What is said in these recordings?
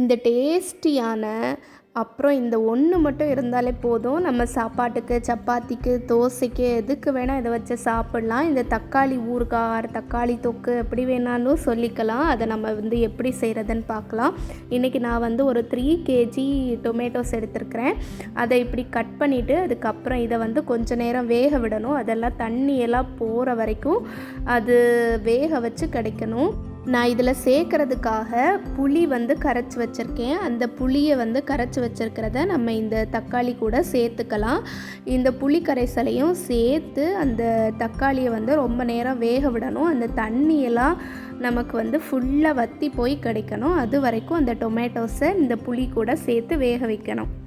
இந்த டேஸ்டியான அப்புறம் இந்த ஒன்று மட்டும் இருந்தாலே போதும். நம்ம சாப்பாட்டுக்கு சப்பாத்திக்கு தோசைக்கு எதுக்கு வேணால் இதை வச்சு சாப்பிட்லாம். இந்த தக்காளி ஊறுகாய் தக்காளி தொக்கு எப்படி வேணாலும் சொல்லிக்கலாம். அதை நம்ம வந்து எப்படி செய்கிறதுன்னு பார்க்கலாம். இன்றைக்கி நான் வந்து ஒரு த்ரீ கேஜி டொமேட்டோஸ் எடுத்துருக்குறேன். அதை இப்படி கட் பண்ணிவிட்டு அதுக்கப்புறம் இதை வந்து கொஞ்ச நேரம் வேக விடணும். அதெல்லாம் தண்ணியெல்லாம் போகிற வரைக்கும் அது வேக வச்சு கிடைக்கணும். நான் இதில் சேர்க்கறதுக்காக புளி வந்து கரைச்சி வச்சுருக்கேன். அந்த புளியை வந்து கரைச்சி வச்சுருக்கிறத நம்ம இந்த தக்காளி கூட சேர்த்துக்கலாம். இந்த புளி கரைசலையும் சேர்த்து அந்த தக்காளியை வந்து ரொம்ப நேரம் வேக விடணும். அந்த தண்ணியெல்லாம் நமக்கு வந்து ஃபுல்லாக வற்றி போய் கிடைக்கணும். அது வரைக்கும் அந்த டொமேட்டோஸை இந்த புளி கூட சேர்த்து வேக வைக்கணும்.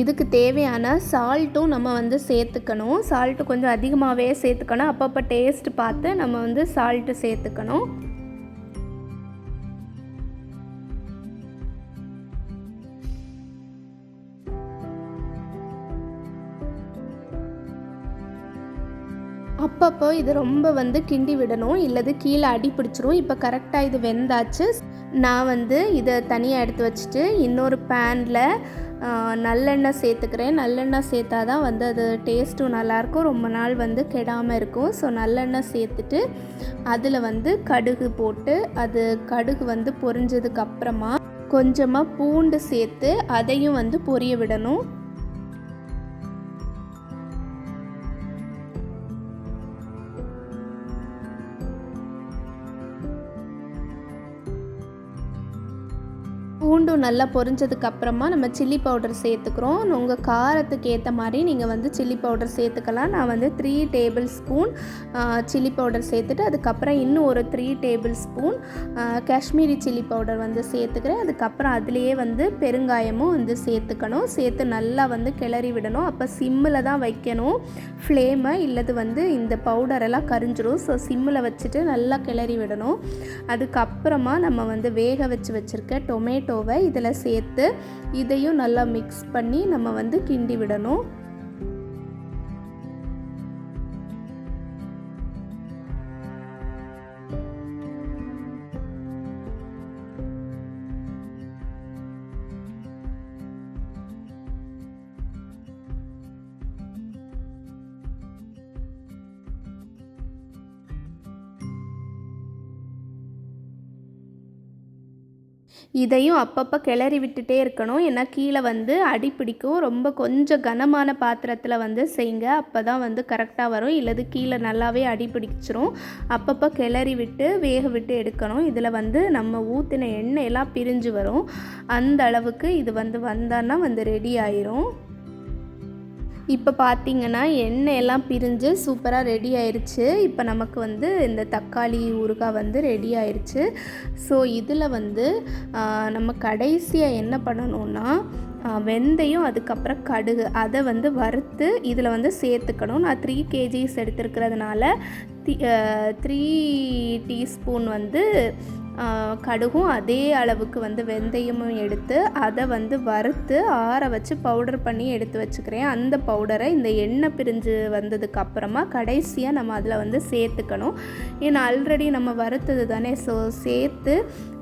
இதுக்கு தேவையான சால்ட்டும் நம்ம வந்து சேர்த்துக்கணும். சால்ட்டு கொஞ்சம் அதிகமாகவே சேர்த்துக்கணும். அப்பப்போ டேஸ்ட் பார்த்து நம்ம வந்து சால்ட்டு சேர்த்துக்கணும். அப்பப்போ இது ரொம்ப வந்து கிண்டி விடணும். இல்லது கீழே அடி பிடிச்சிரும். இப்போ கரெக்டாக இது வெந்தாச்சு. நான் வந்து இதை தனியாக எடுத்து வச்சுட்டு இன்னொரு பேனில் நல்லெண்ணெய் சேர்த்துக்கிறேன். நல்லெண்ணெய் சேர்த்தா தான் வந்து அது டேஸ்ட்டும் நல்லாயிருக்கும். ரொம்ப நாள் வந்து கெடாமல் இருக்கும். ஸோ நல்லெண்ணெய் சேர்த்துட்டு அதில் வந்து கடுகு போட்டு அது கடுகு வந்து பொரிஞ்சதுக்கப்புறமா கொஞ்சமாக பூண்டு சேர்த்து அதையும் வந்து பொரிய விடணும். பூண்டும் நல்லா பொரிஞ்சதுக்கு அப்புறமா நம்ம சில்லி பவுடர் சேர்த்துக்கிறோம். உங்கள் காரத்துக்கு ஏற்ற மாதிரி நீங்கள் வந்து சில்லி பவுடர் சேர்த்துக்கலாம். நான் வந்து three tablespoon chilli powder சேர்த்துட்டு அதுக்கப்புறம் இன்னும் ஒரு three tablespoon Kashmiri chilli powder வந்து சேர்த்துக்கிறேன். அதுக்கப்புறம் அதுலேயே வந்து பெருங்காயமும் வந்து சேர்த்துக்கணும். சேர்த்து நல்லா வந்து கிளறி விடணும். அப்போ சிம்மில் தான் வைக்கணும். ஃப்ளேமை இல்லது வந்து இந்த பவுடரெல்லாம் கரிஞ்சிடும் ஸோ சிம்மில் வச்சுட்டு நல்லா கிளறி விடணும். அதுக்கப்புறமா நம்ம வந்து வேக வச்சு வச்சுருக்க டொமேட்டோ டொமேட்டோவை இதில் சேர்த்து இதையும் நல்லா மிக்ஸ் பண்ணி நம்ம வந்து கிண்டி விடணும். இதையும் அப்பப்போ கிளறி விட்டுட்டே இருக்கணும். ஏன்னா கீழே வந்து அடி பிடிக்கும். ரொம்ப கொஞ்சம் கனமான பாத்திரத்தில் வந்து செய்யுங்க அப்போ தான் வந்து கரெக்டாக வரும். இல்லது கீழே நல்லாவே அடி பிடிச்சிரும். அப்பப்போ கிளறி விட்டு வேக விட்டு எடுக்கணும். இதில் வந்து நம்ம ஊற்றின எண்ணெயெல்லாம் பிரிஞ்சு வரும். அந்த அளவுக்கு இது வந்து வந்தான்னா வந்து ரெடி ஆயிரும். இப்போ பார்த்தீங்கன்னா எண்ணெய் எல்லாம் பிரிஞ்சு சூப்பராக ரெடி ஆயிடுச்சு இப்போ நமக்கு வந்து இந்த தக்காளி ஊறுகாய் வந்து ரெடி ஆயிடுச்சு ஸோ இதில் வந்து நம்ம கடைசியாக என்ன பண்ணணும்னா வெந்தயம் அதுக்கப்புறம் கடுகு அதை வந்து வறுத்து இதில் வந்து சேர்த்துக்கணும். நான் த்ரீ கேஜிஸ் எடுத்துருக்கிறதுனால த்ரீ டீஸ்பூன் வந்து கடுகும் அதே அளவுக்கு வந்து வெந்தயமும் எடுத்து அதை வந்து வறுத்து ஆற வச்சு பவுடர் பண்ணி எடுத்து வச்சுக்கிறேன். அந்த பவுடரை இந்த எண்ணெய் பிரிஞ்சு வந்ததுக்கு அப்புறமா கடைசியாக நம்ம அதில் வந்து சேர்த்துக்கணும். ஏன்னா ஆல்ரெடி நம்ம வறுத்தது தானே ஸோ சேர்த்து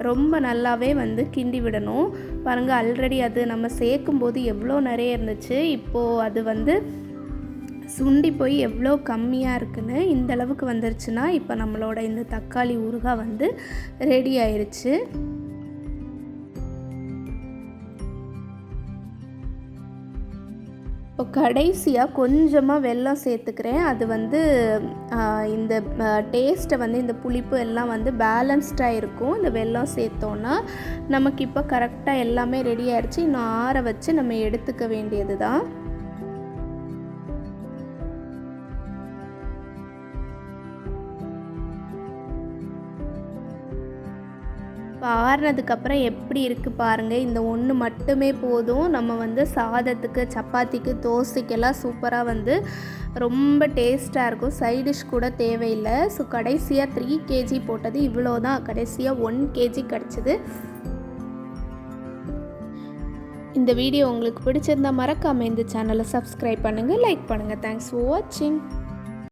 ரொம்ப நல்லாவே வந்து கிண்டி விடணும். பாருங்கள் ஆல்ரெடி அது நம்ம சேர்க்கும்போது எவ்வளோ நிறைய இருந்துச்சு. இப்போது அது வந்து சுண்டி போய் எவ்வளோ கம்மியாக இருக்குன்னு இந்த அளவுக்கு வந்துருச்சுன்னா இப்போ நம்மளோட இந்த தக்காளி ஊறுகாய் வந்து ரெடி ஆயிடுச்சு இப்போ கடைசியாக கொஞ்சமாக வெல்லம் சேர்த்துக்கிறேன். அது வந்து இந்த டேஸ்ட்டை வந்து இந்த புளிப்பு எல்லாம் வந்து பேலன்ஸ்டாக இருக்கும். இந்த வெல்லம் சேர்த்தோன்னா நமக்கு இப்போ கரெக்டாக எல்லாமே ரெடி ஆயிடுச்சு இன்னும் ஆற வச்சு நம்ம எடுத்துக்க வேண்டியது தான் ஆறுனதுக்கப்புறம் எப்படி இருக்குது பாருங்கள் இந்த ஒன்று மட்டுமே போதும். நம்ம வந்து சாதத்துக்கு சப்பாத்திக்கு தோசைக்கெல்லாம் சூப்பராக வந்து ரொம்ப டேஸ்ட்டாக இருக்கும். சைடிஷ் கூட தேவையில்லை. ஸோ கடைசியாக த்ரீ கேஜி போட்டது இவ்வளோ தான் கடைசியாக ஒன் கேஜி கிடச்சிது. இந்த வீடியோ உங்களுக்கு பிடிச்சிருந்தால் மறக்காமல் இந்த சேனலை சப்ஸ்கிரைப் பண்ணுங்கள் லைக் பண்ணுங்கள் தேங்க்ஸ் ஃபார் வாட்சிங்